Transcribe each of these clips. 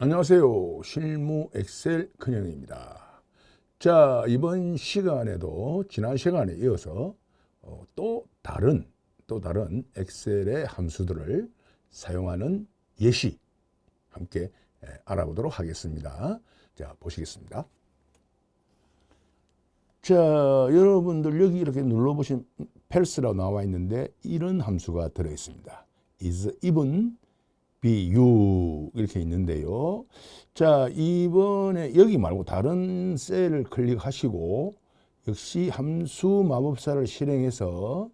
안녕하세요. 실무 엑셀 큰형입니다. 자, 이번 시간에도 지난 시간에 이어서 어, 또 다른 또 다른 엑셀의 함수들을 사용하는 예시 함께 에, 알아보도록 하겠습니다. 자, 보시겠습니다. 자, 여러분들 여기 이렇게 눌러보신 펠스라고 나와 있는데 이런 함수가 들어 있습니다. is even BU 이렇게 있는데요. 자, 이번에 여기 말고 다른 셀을 클릭하시고 역시 함수 마법사를 실행해서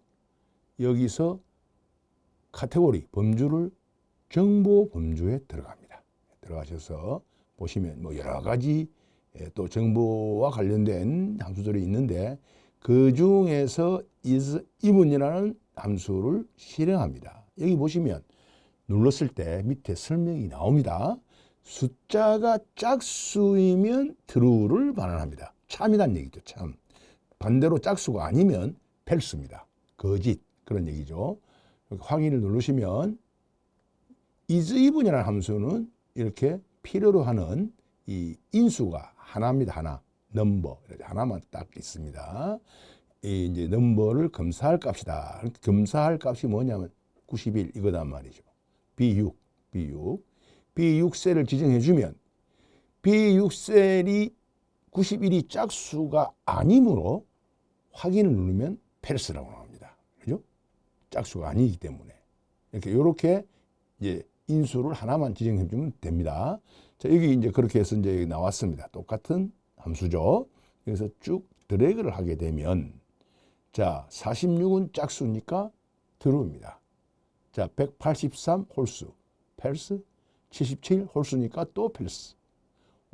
여기서 카테고리 범주를 정보 범주에 들어갑니다. 들어가셔서 보시면 뭐 여러 가지 예, 또 정보와 관련된 함수들이 있는데 그 중에서 is even이라는 함수를 실행합니다. 여기 보시면 눌렀을 때 밑에 설명이 나옵니다. 숫자가 짝수이면 true를 반환합니다. 참이란 얘기죠. 참. 반대로 짝수가 아니면 false입니다. 거짓 그런 얘기죠. 확인을 누르시면 is even이라는 함수는 이렇게 필요로 하는 이 인수가 하나입니다. 하나. 넘버 하나만 딱 있습니다. 이 이제 넘버를 검사할 값이다. 검사할 값이 뭐냐면 91 이거단 말이죠. B6, B6, B6셀을 지정해 주면 B6셀이 91이 짝수가 아니므로 확인을 누르면 펠스라고 나옵니다. 그죠? 짝수가 아니기 때문에 이렇게 이렇게 이제 인수를 하나만 지정해 주면 됩니다. 자, 여기 이제 그렇게 해서 이제 나왔습니다. 똑같은 함수죠. 그래서 쭉 드래그를 하게 되면 자, 46은 짝수니까 드루입니다. 자, 183 홀수, 펠스, 77 홀수니까 또 펠스.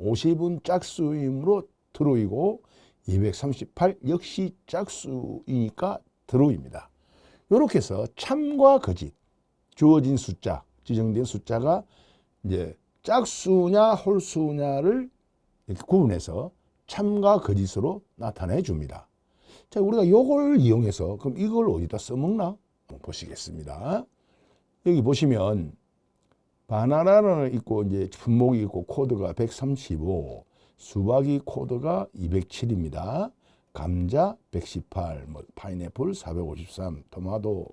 50은 짝수이므로 드로이고 238 역시 짝수이니까 드로입니다. 이렇게 해서 참과 거짓, 주어진 숫자, 지정된 숫자가 이제 짝수냐 홀수냐를 이렇게 구분해서 참과 거짓으로 나타내 줍니다. 자, 우리가 요걸 이용해서 그럼 이걸 어디다 써먹나? 보시겠습니다. 여기 보시면 바나나는 있고 이제 품목이 있고 코드가 135, 수박이 코드가 207입니다. 감자 118, 뭐 파인애플 453, 토마토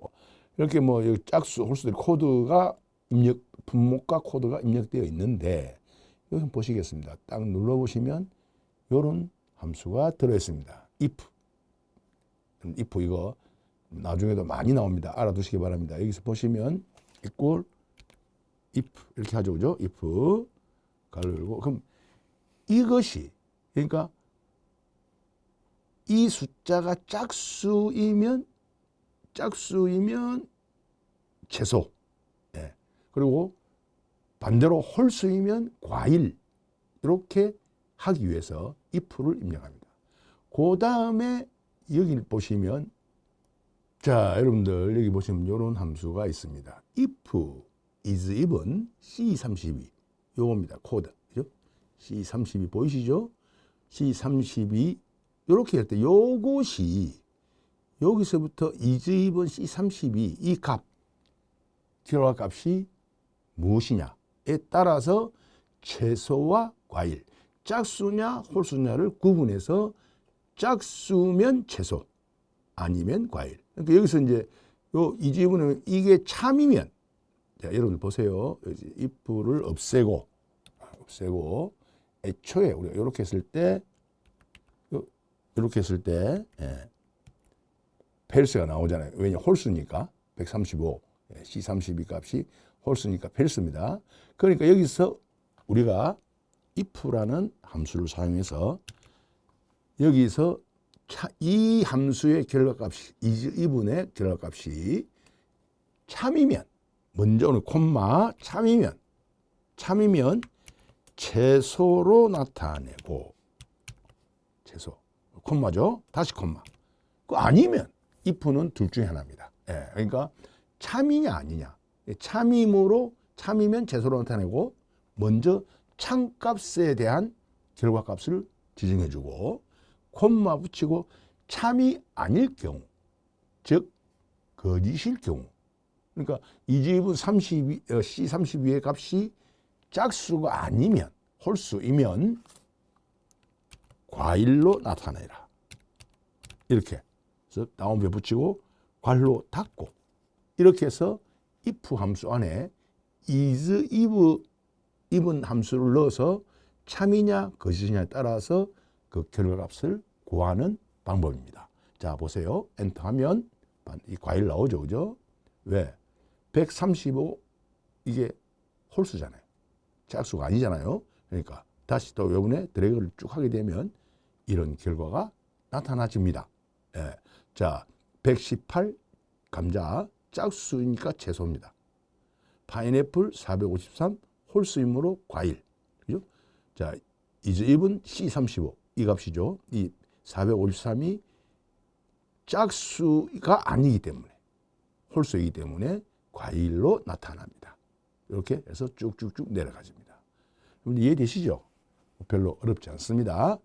이렇게 뭐 여기 짝수 홀수들 코드가 입력 품목과 코드가 입력되어 있는데 여기 보시겠습니다. 딱 눌러 보시면 요런 함수가 들어 있습니다. if if 이거 나중에도 많이 나옵니다. 알아두시기 바랍니다. 여기서 보시면 equal if 이렇게 하죠. 그죠? if 가로 열고 그럼 이것이 그러니까 이 숫자가 짝수이면 짝수이면 채소 예. 그리고 반대로 홀수이면 과일 이렇게 하기 위해서 if를 입력합니다. 그 다음에 여기 보시면 자 여러분들 여기 보시면 이런 함수가 있습니다. if is even c32 요겁니다. 코드 그죠? c32 보이시죠? c32 이렇게 할 때 요것이 여기서부터 is even c32 이 값 들어갈 값이 무엇이냐에 따라서 채소와 과일 짝수냐 홀수냐를 구분해서 짝수면 채소 아니면 과일. 그러니까 여기서 이제 요이 지문은 이게 참이면 자, 여러분 보세요. if를 없애고 없애고 애초에 우리가 이렇게 했을 때 이렇게 했을 때 예, 펠스가 나오잖아요. 왜냐 홀수니까 135 예, C32 값이 홀수니까 펠스입니다. 그러니까 여기서 우리가 if라는 함수를 사용해서 여기서 이 함수의 결과값이 이분의 결과값이 참이면 먼저 오늘 콤마 참이면 참이면 채소로 나타내고 채소 콤마죠? 다시 콤마. 그 아니면 if는 둘 중에 하나입니다. 예, 그러니까 참이냐 아니냐. 참임으로 참이면 채소로 나타내고 먼저 참값에 대한 결과값을 지정해주고 콤마 붙이고 참이 아닐 경우, 즉 거짓일 경우. 그러니까 이 집은 32, C32의 값이 짝수가 아니면 홀수이면 과일로 나타내라. 이렇게 그래서 다운표 붙이고 괄호 닫고 이렇게 해서 if 함수 안에 is, if, even 함수를 넣어서 참이냐 거짓이냐에 따라서 그 결과값을 구하는 방법입니다. 자 보세요. 엔터 하면 이 과일 나오죠. 그죠? 왜? 135 이게 홀수잖아요. 짝수가 아니잖아요. 그러니까 다시 또 요번에 드래그를 쭉 하게 되면 이런 결과가 나타나집니다. 예. 자, 118 감자 짝수이니까 채소입니다. 파인애플 453 홀수이므로 과일. 그죠? 자, 이즈 입은 C35 이 값이죠. 이 453이 짝수가 아니기 때문에 홀수이기 때문에 과일로 나타납니다. 이렇게 해서 쭉쭉쭉 내려가집니다. 이해되시죠? 별로 어렵지 않습니다.